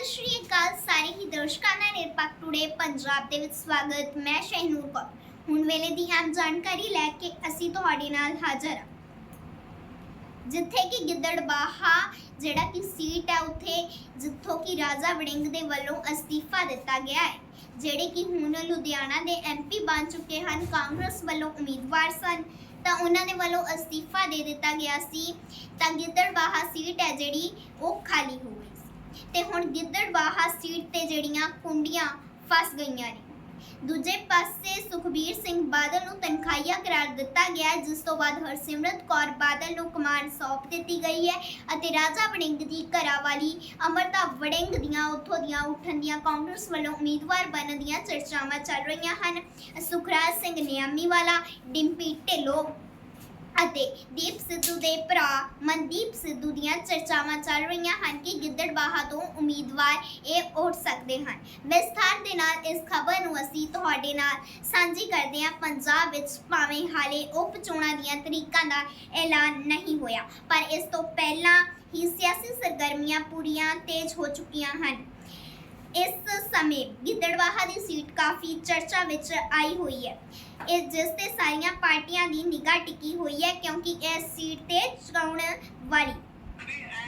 ਸਤਿ ਸ਼੍ਰੀ ਅਕਾਲ, ਸਾਰੇ ਹੀ ਦਰਸ਼ਕਾਂ ਦਾ ਨਿਰਪੱਖ ਟੂਡੇ ਪੰਜਾਬ ਦੇ ਵਿੱਚ ਸਵਾਗਤ। ਮੈਂ ਸ਼ਹਿਨੂਰ ਕੌਰ। ਹੁਣ ਵੇਲੇ ਦੀ ਅਹਿਮ ਜਾਣਕਾਰੀ ਲੈ ਕੇ ਅਸੀਂ ਤੁਹਾਡੇ ਨਾਲ ਹਾਜ਼ਰ ਹਾਂ। ਜਿੱਥੇ ਕਿ ਗਿੱਦੜਬਾਹਾ, ਜਿਹੜਾ ਕਿ ਸੀਟ ਹੈ ਉੱਥੇ, ਜਿੱਥੋਂ ਕਿ ਰਾਜਾ ਵੜਿੰਗ ਦੇ ਵੱਲੋਂ ਅਸਤੀਫਾ ਦਿੱਤਾ ਗਿਆ ਹੈ, ਜਿਹੜੇ ਕਿ ਹੁਣ ਲੁਧਿਆਣਾ ਦੇ ਐਮਪੀ ਬਣ ਚੁੱਕੇ ਹਨ, ਕਾਂਗਰਸ ਵੱਲੋਂ ਉਮੀਦਵਾਰ ਸਨ, ਤਾਂ ਉਹਨਾਂ ਦੇ ਵੱਲੋਂ ਅਸਤੀਫਾ ਦੇ ਦਿੱਤਾ ਗਿਆ ਸੀ। ਤਾਂ ਗਿੱਦੜਬਾਹਾ ਸੀਟ ਹੈ ਜਿਹੜੀ, ਉਹ ਖਾਲੀ ਹੋ ਤੇ ਹੁਣ ਗਿੱਦੜਬਾਹਾ ਸੀਟ ਤੇ ਜਿਹੜੀਆਂ ਕੁੰਡੀਆਂ ਫਸ ਗਈਆਂ ਨੇ। ਦੂਜੇ ਪਾਸੇ ਸੁਖਬੀਰ ਸਿੰਘ ਬਾਦਲ ਨੂੰ ਤਨਖਾਹੀਆ ਕਰਾਰ ਦਿੱਤਾ ਗਿਆ ਜਿਸ ਤੋਂ ਬਾਅਦ ਹਰਸਿਮਰਤ ਕੌਰ ਬਾਦਲ ਨੂੰ ਕਮਾਨ ਸੌਂਪ ਦਿੱਤੀ ਗਈ ਹੈ ਅਤੇ ਰਾਜਾ ਵੜਿੰਗ ਦੀ ਘਰਾਵਾਲੀ ਅਮਰਤਾ ਵੜਿੰਗ ਦੀਆਂ ਉੱਥੋਂ ਦੀਆਂ ਉੱਠਣ ਦੀਆਂ ਕਾਂਗਰਸ ਵੱਲੋਂ ਉਮੀਦਵਾਰ ਬਣਨ ਦੀਆਂ ਚਰਚਾਵਾਂ ਚੱਲ ਰਹੀਆਂ ਹਨ। ਸੁਖਰਾਜ ਸਿੰਘ ਨਿਆਮੀ ਵਾਲਾ ਡਿੰਪੀ ਢਿੱਲੋਂ ਅਤੇ ਦੀਪ ਸਿੱਧੂ ਦੇ ਭਰਾ ਮਨਦੀਪ ਸਿੱਧੂ ਦੀਆਂ ਚਰਚਾਵਾਂ ਚੱਲ ਰਹੀਆਂ ਹਨ ਕਿ ਗਿੱਦੜਬਾਹਾ ਤੋਂ ਉਮੀਦਵਾਰ ਇਹ ਉੱਠ ਸਕਦੇ ਹਨ। ਵਿਸਥਾਰ ਦੇ ਨਾਲ ਇਸ ਖਬਰ ਨੂੰ ਅਸੀਂ ਤੁਹਾਡੇ ਨਾਲ ਸਾਂਝੀ ਕਰਦੇ ਹਾਂ। ਪੰਜਾਬ ਵਿੱਚ ਭਾਵੇਂ ਹਾਲੇ ਉਪ ਚੋਣਾਂ ਦੀਆਂ ਤਰੀਕਾਂ ਦਾ ਐਲਾਨ ਨਹੀਂ ਹੋਇਆ, ਪਰ ਇਸ ਤੋਂ ਪਹਿਲਾਂ ਹੀ ਸਿਆਸੀ ਸਰਗਰਮੀਆਂ ਪੂਰੀਆਂ ਤੇਜ਼ ਹੋ ਚੁੱਕੀਆਂ ਹਨ। ਇਸ ਸਮੇਂ ਗਿੱਦੜਬਾਹਾ ਦੀ ਸੀਟ ਕਾਫੀ ਚਰਚਾ ਵਿੱਚ ਆਈ ਹੋਈ ਹੈ। ਇਸ ਜਿਸ ਤੇ ਸਾਰੀਆਂ ਪਾਰਟੀਆਂ ਦੀ ਨਿਗਾਹ ਟਿਕੀ ਹੋਈ ਹੈ ਕਿਉਂਕਿ ਇਸ ਸੀਟ ਤੇ ਚੋਣ ਵਾਲੀ,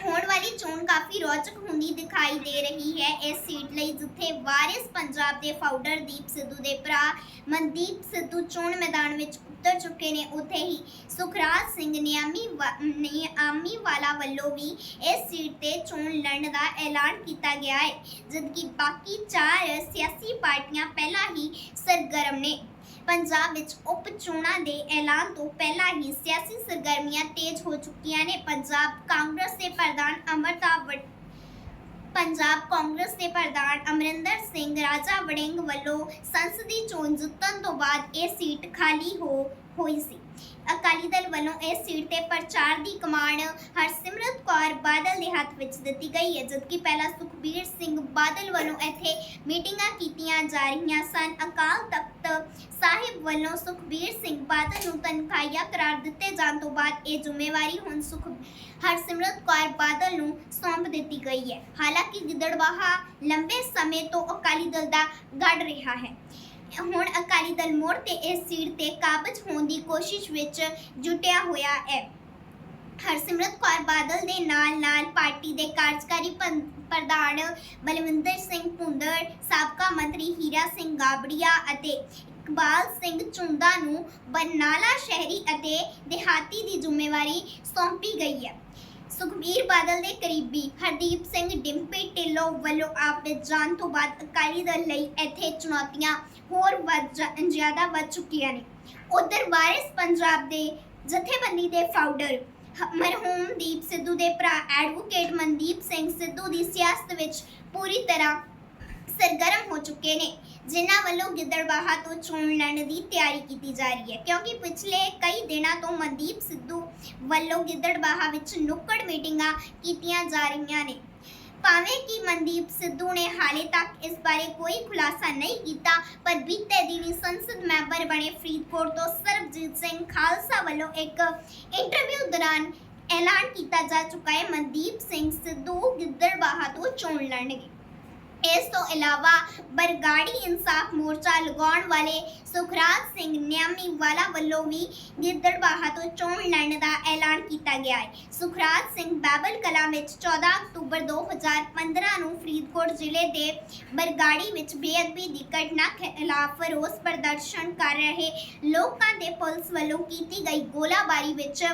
ਹੋਣ ਵਾਲੀ ਚੋਣ ਕਾਫੀ ਰੌਚਕ ਹੁੰਦੀ ਦਿਖਾਈ ਦੇ ਰਹੀ ਹੈ। ਇਸ ਸੀਟ ਲਈ ਜਿੱਥੇ ਵਾਰਿਸ ਪੰਜਾਬ ਦੇ ਫਾਊਂਡਰ ਦੀਪ ਸਿੱਧੂ ਦੇ ਭਰਾ ਮਨਦੀਪ ਸਿੱਧੂ ਚੋਣ ਮੈਦਾਨ ਵਿੱਚ ਉਤਰ ਚੁੱਕੇ ਨੇ। ਉੱਥੇ ਹੀ ਸੁਖਰਾਜ ਸਿੰਘ ਨਿਆਮੀ ਨਿਆਮੀ ਵਾਲਾ ਵੱਲੋਂ ਵੀ ਇਸ ਸੀਟ ਤੇ ਚੋਣ ਲੜਨ ਦਾ ਐਲਾਨ ਕੀਤਾ ਗਿਆ ਹੈ। ਜਦਕਿ ਬਾਕੀ ਚਾਰ ਸਿਆਸੀ ਪਾਰਟੀਆਂ ਪਹਿਲਾਂ ਹੀ ਸਰਗਰਮ ਨੇ। ਪੰਜਾਬ ਵਿੱਚ ਉਪ ਚੋਣਾਂ ਦੇ ਐਲਾਨ ਤੋਂ ਪਹਿਲਾਂ ਹੀ ਸਿਆਸੀ ਸਰਗਰਮੀਆਂ ਤੇਜ਼ ਹੋ ਚੁੱਕੀਆਂ ਨੇ। ਪੰਜਾਬ ਕਾਂਗਰਸ ਦੇ ਪ੍ਰਧਾਨ ਅਮਰਤਾ ਵੜ ਪੰਜਾਬ ਕਾਂਗਰਸ ਦੇ ਪ੍ਰਧਾਨ ਅਮਰਿੰਦਰ ਸਿੰਘ ਰਾਜਾ ਵੜਿੰਗ ਵੱਲੋਂ ਸੰਸਦੀ ਚੋਣ ਜਿੱਤਣ ਤੋਂ ਬਾਅਦ ਇਹ ਸੀਟ ਖਾਲੀ ਹੋ ਹੋਈ ਸੀ। ਅਕਾਲੀ ਦਲ ਵੱਲੋਂ ਇਸ ਸੀਟ ਤੇ ਪ੍ਰਚਾਰ ਦੀ ਕਮਾਨ ਹਰਸਿਮਰਤ ਕੌਰ ਬਾਦਲ ਦੇ ਹੱਥ ਵਿੱਚ ਦਿੱਤੀ ਗਈ ਹੈ, ਜਦਕਿ ਪਹਿਲਾਂ ਸੁਖਬੀਰ ਸਿੰਘ ਬਾਦਲ ਵੱਲੋਂ ਇੱਥੇ ਮੀਟਿੰਗਾਂ ਕੀਤੀਆਂ ਜਾ ਰਹੀਆਂ ਸਨ। ਅਕਾਲ ਤਖਤ ਸਾਹਿਬ ਵੱਲੋਂ ਸੁਖਬੀਰ ਸਿੰਘ ਬਾਦਲ ਨੂੰ ਤਨਖਾਹੀਆ ਕਰਾਰ ਦਿੱਤੇ ਜਾਣ ਤੋਂ ਬਾਅਦ ਇਹ ਜ਼ਿੰਮੇਵਾਰੀ ਹੁਣ ਸੁਖ ਹਰਸਿਮਰਤ ਕੌਰ ਬਾਦਲ ਨੂੰ ਸੌਂਪ ਦਿੱਤੀ ਗਈ ਹੈ। ਹਾਲਾਂਕਿ ਗਿੱਦੜਬਾਹਾ ਲੰਬੇ ਸਮੇਂ ਤੋਂ ਅਕਾਲੀ ਦਲ ਦਾ ਗੜ ਰਿਹਾ ਹੈ। ਹੁਣ ਅਕਾਲੀ ਦਲ ਮੋੜ ਤੇ ਇਸ ਸੀਟ ਤੇ ਕਾਬਜ ਹੋਣ ਦੀ ਕੋਸ਼ਿਸ਼ ਵਿੱਚ ਜੁਟਿਆ ਹੋਇਆ ਹੈ। ਹਰਸਿਮਰਤ ਕੌਰ ਬਾਦਲ ਦੇ ਨਾਲ ਨਾਲ ਪਾਰਟੀ ਦੇ ਕਾਰਜਕਾਰੀ ਪੰ- ਪ੍ਰਧਾਨ ਬਲਵਿੰਦਰ ਸਿੰਘ ਭੁੰਦੜ, ਸਾਬਕਾ ਮੰਤਰੀ ਹੀਰਾ ਸਿੰਘ ਗਾਬੜੀਆ ਅਤੇ ਇਕਬਾਲ ਸਿੰਘ ਚੁੰਦਾ ਨੂੰ ਬਰਨਾਲਾ ਸ਼ਹਿਰੀ ਅਤੇ ਦਿਹਾਤੀ ਦੀ ਜ਼ਿੰਮੇਵਾਰੀ ਸੌਂਪੀ ਗਈ ਹੈ। ਸੁਖਬੀਰ ਬਾਦਲ ਦੇ ਕਰੀਬੀ ਹਰਦੀਪ ਸਿੰਘ ਡਿੰਪੀ ਢਿੱਲੋਂ ਵੱਲੋਂ ਆਪਣੇ ਜਾਣ ਤੋਂ ਬਾਅਦ ਅਕਾਲੀ ਦਲ ਲਈ ਇੱਥੇ ਚੁਣੌਤੀਆਂ ਹੋਰ ਵੱਧ ਜ਼ਿਆਦਾ ਵੱਧ ਚੁੱਕੀਆਂ ਨੇ। ਉਧਰ ਵਾਰਿਸ ਪੰਜਾਬ ਦੇ ਜਥੇਬੰਦੀ ਦੇ ਫਾਊਂਡਰ ਹ- ਮਰਹੂਮ ਦੀਪ ਸਿੱਧੂ ਦੇ ਭਰਾ ਐਡਵੋਕੇਟ ਮਨਦੀਪ ਸਿੰਘ ਸਿੱਧੂ ਦੀ ਸਿਆਸਤ ਵਿੱਚ ਪੂਰੀ ਤਰ੍ਹਾਂ ਸਰਗਰਮ ਹੋ ਚੁੱਕੇ ਨੇ, ਜਿਨ੍ਹਾਂ ਵੱਲੋਂ ਗਿੱਦੜਬਾਹਾ ਤੋਂ ਚੋਣ ਲੜਨ ਦੀ ਤਿਆਰੀ ਕੀਤੀ ਜਾ ਰਹੀ ਹੈ। ਕਿਉਂਕਿ ਪਿਛਲੇ ਕਈ ਦਿਨਾਂ ਤੋਂ ਮਨਦੀਪ ਸਿੱਧੂ ਵੱਲੋਂ ਗਿੱਦੜਬਾਹਾ ਵਿੱਚ ਨੁੱਕੜ ਮੀਟਿੰਗਾਂ ਕੀਤੀਆਂ ਜਾ ਰਹੀਆਂ ਨੇ। ਭਾਵੇਂ ਕਿ ਮਨਦੀਪ ਸਿੱਧੂ ਨੇ ਹਾਲੇ ਤੱਕ ਇਸ ਬਾਰੇ ਕੋਈ ਖੁਲਾਸਾ ਨਹੀਂ ਕੀਤਾ, ਪਰ ਬੀਤੇ ਦਿਨੀ ਸੰਸਦ ਮੈਂਬਰ ਬਣੇ ਫਰੀਦਕੋਟ ਤੋਂ ਸਰਬਜੀਤ ਸਿੰਘ ਖਾਲਸਾ ਵੱਲੋਂ ਇੱਕ ਇੰਟਰਵਿਊ ਦੌਰਾਨ ਐਲਾਨ ਕੀਤਾ ਜਾ ਚੁੱਕਾ ਹੈ, ਮਨਦੀਪ ਸਿੰਘ ਸਿੱਧੂ ਗਿੱਦੜਬਾਹਾ ਤੋਂ ਚੋਣ ਲੜਨਗੇ। ਇਸ ਤੋਂ ਇਲਾਵਾ ਬਰਗਾੜੀ ਇਨਸਾਫ ਮੋਰਚਾ ਲਗਾਉਣ ਵਾਲੇ ਸੁਖਰਾਜ ਸਿੰਘ ਨਿਆਮੀ ਵਾਲਾ ਵੱਲੋਂ ਵੀ ਗਿੱਦੜਬਾਹਾ ਤੋਂ ਚੋਣ ਲੜਨ ਦਾ ਐਲਾਨ ਗਿਆ ਹੈ। ਸੁਖਰਾਜ ਸਿੰਘ ਬਾਬਲ ਕਲਾ ਵਿੱਚ 14 ਅਕਤੂਬਰ 2015 ਨੂੰ ਫਰੀਦਕੋਟ ਜ਼ਿਲ੍ਹੇ ਦੇ ਬਰਗਾੜੀ ਵਿੱਚ ਬੇਅਦਬੀ ਦੀ ਘਟਨਾ ਖਿਲਾਫ ਰੋਸ ਪ੍ਰਦਰਸ਼ਨ ਕਰ ਰਹੇ ਲੋਕਾਂ ਦੇ ਪੁਲਿਸ ਵੱਲੋਂ ਕੀਤੀ ਗਈ ਗੋਲਾਬਾਰੀ ਵਿੱਚ,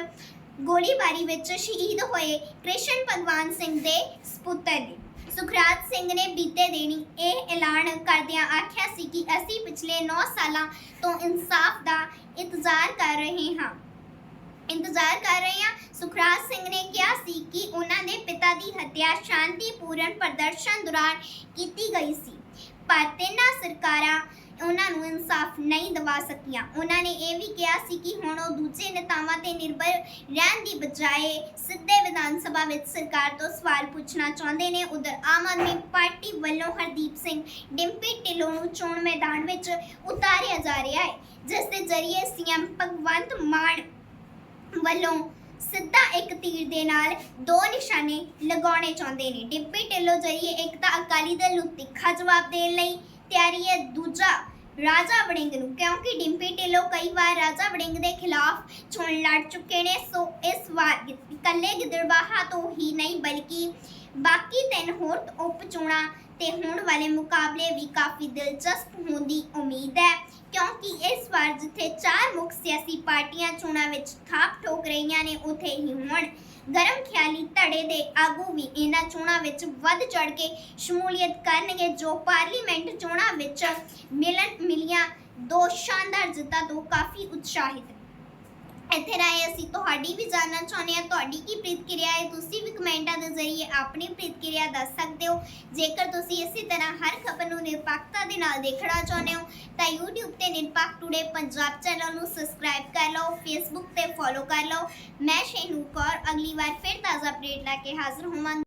ਗੋਲੀਬਾਰੀ ਵਿੱਚ ਸ਼ਹੀਦ ਹੋਏ ਕ੍ਰਿਸ਼ਨ ਭਗਵਾਨ ਸਿੰਘ ਦੇ ਸਪੁੱਤਰ ਨੇ। ਸੁਖਰਾਜ ਸਿੰਘ ਨੇ ਬੀਤੇ ਦਿਨੀ ਇਹ ਐਲਾਨ ਕਰਦਿਆਂ ਆਖਿਆ ਸੀ ਕਿ ਅਸੀਂ ਪਿਛਲੇ 9 ਸਾਲਾਂ ਤੋਂ ਇਨਸਾਫ ਦਾ ਇੰਤਜ਼ਾਰ ਕਰ ਰਹੇ ਹਾਂ। ਇੰਤਜ਼ਾਰ ਕਰ ਰਹੇ ਹਾਂ। ਸੁਖਰਾਜ ਸਿੰਘ ਨੇ ਕਿਹਾ ਸੀ ਕਿ ਉਹਨਾਂ ਦੇ ਪਿਤਾ ਦੀ ਹੱਤਿਆ ਸ਼ਾਂਤੀਪੂਰਨ ਪ੍ਰਦਰਸ਼ਨ ਦੌਰਾਨ ਕੀਤੀ ਗਈ ਸੀ। ਪਰ ਤਿੰਨਾਂ ਸਰਕਾਰਾਂ ਉਹਨਾਂ ਨੂੰ ਇਨਸਾਫ ਨਹੀਂ ਦਿਵਾ ਸਕੀਆਂ। ਉਹਨਾਂ ਨੇ ਇਹ ਵੀ ਕਿਹਾ ਸੀ ਕਿ ਹੁਣ ਉਹ ਦੂਜੇ ਨੇਤਾਵਾਂ ਤੇ ਨਿਰਭਰ ਰਹਿਣ ਦੀ ਬਜਾਏ ਸਿੱਧੇ ਵਿਧਾਨ ਸਭਾ ਵਿੱਚ ਸਰਕਾਰ ਤੋਂ ਸਵਾਲ ਪੁੱਛਣਾ ਚਾਹੁੰਦੇ ਨੇ। ਉਧਰ ਆਮ ਆਦਮੀ ਪਾਰਟੀ ਵੱਲੋਂ ਹਰਦੀਪ ਸਿੰਘ ਡਿੰਪੀ ਢਿੱਲੋਂ ਨੂੰ ਚੋਣ ਮੈਦਾਨ ਵਿੱਚ ਉਤਾਰਿਆ ਜਾ ਰਿਹਾ ਹੈ, ਜਿਸ ਦੇ ਜ਼ਰੀਏ ਸੀਐਮ ਭਗਵੰਤ ਮਾਨ ਵੱਲੋਂ ਸਿੱਧਾ ਇੱਕ ਤੀਰ ਦੇ ਨਾਲ ਦੋ ਨਿਸ਼ਾਨੇ ਲਗਾਉਣੇ ਚਾਹੁੰਦੇ ਨੇ। ਡਿੰਪੀ ਢਿੱਲੋਂ ਜਰੀਏ ਇੱਕ ਤਾਂ ਅਕਾਲੀ ਦਲ ਨੂੰ ਤਿੱਖਾ ਜਵਾਬ ਦੇਣ ਲਈ ਤਿਆਰੀ ਹੈ। ਦੂਜਾ, ਰਾਜਾ ਵੜਿੰਗ ਨੂੰ, ਕਿਉਂਕਿ ਡਿੰਪੀ ਢਿੱਲੋਂ ਕਈ ਵਾਰ ਰਾਜਾ ਵੜਿੰਗ ਦੇ ਖਿਲਾਫ ਚੋਣ ਲੜ ਚੁੱਕੇ ਨੇ, ਸੋ ਇਸ ਵਾਰ ਇਕੱਲੇ ਗਿੱਦੜਬਾਹਾ ਤੋਂ ਹੀ ਨਹੀਂ, ਬਲਕਿ ਬਾਕੀ ਤਿੰਨ ਹੋਰ ਉਪ ਚੋਣਾਂ ਤੇ ਹੋਣ ਵਾਲੇ ਮੁਕਾਬਲੇ ਵੀ ਕਾਫੀ ਦਿਲਚਸਪ ਹੋਣ ਦੀ ਉਮੀਦ ਹੈ। ਕਿਉਂਕਿ ਇਸ ਵਾਰ ਜਿੱਥੇ ਚਾਰ ਮੁੱਖ ਸਿਆਸੀ ਪਾਰਟੀਆਂ ਚੋਣਾਂ ਵਿੱਚ ਥਾਪ ਠੋਕ ਰਹੀਆਂ ਨੇ, ਉਥੇ ਹੀ ਹੁਣ ਗਰਮ ਖਿਆਲੀ ਧੜੇ ਦੇ ਆਗੂ ਵੀ ਇਹਨਾਂ ਚੋਣਾਂ ਵਿੱਚ ਵੱਧ ਚੜ ਕੇ ਸ਼ਮੂਲੀਅਤ ਕਰਨਗੇ, ਜੋ ਪਾਰਲੀਮੈਂਟ ਚੋਣਾਂ ਵਿੱਚ ਮਿਲਣ ਮਿਲੀਆਂ ਦੋ ਸ਼ਾਨਦਾਰ ਜਿੱਤਾਂ ਤੋਂ ਕਾਫੀ ਉਤਸ਼ਾਹਿਤ ਇੱਥੇ ਰਾਏ ਅਸੀਂ ਤੁਹਾਡੀ ਵੀ ਜਾਣਨਾ ਚਾਹੁੰਦੇ ਹਾਂ। ਤੁਹਾਡੀ ਕੀ ਪ੍ਰਤੀਕਿਰਿਆ ਹੈ? ਤੁਸੀਂ ਵੀ ਕਮੈਂਟਾਂ ਦੇ ਜ਼ਰੀਏ ਆਪਣੀ ਪ੍ਰਤੀਕਿਰਿਆ ਦੱਸ ਸਕਦੇ ਹੋ। ਜੇਕਰ ਤੁਸੀਂ ਇਸੇ ਤਰ੍ਹਾਂ ਹਰ ਖਬਰ ਨੂੰ ਨਿਰਪੱਖਤਾ ਦੇ ਨਾਲ ਦੇਖਣਾ ਚਾਹੁੰਦੇ ਹੋ, ਤਾਂ YouTube ਤੇ ਨਿਰਪੱਖ ਟੂਡੇ ਪੰਜਾਬ ਚੈਨਲ ਨੂੰ ਸਬਸਕ੍ਰਾਈਬ ਕਰ ਲਓ, Facebook ਤੇ ਫੋਲੋ ਕਰ ਲਓ। ਮੈਂ ਸ਼ੈਨੂ ਕੌਰ, ਅਗਲੀ ਵਾਰ ਫਿਰ ਤਾਜ਼ਾ ਅਪਡੇਟ ਲੈ ਕੇ ਹਾਜ਼ਰ ਹੋਵਾਂਗੀ।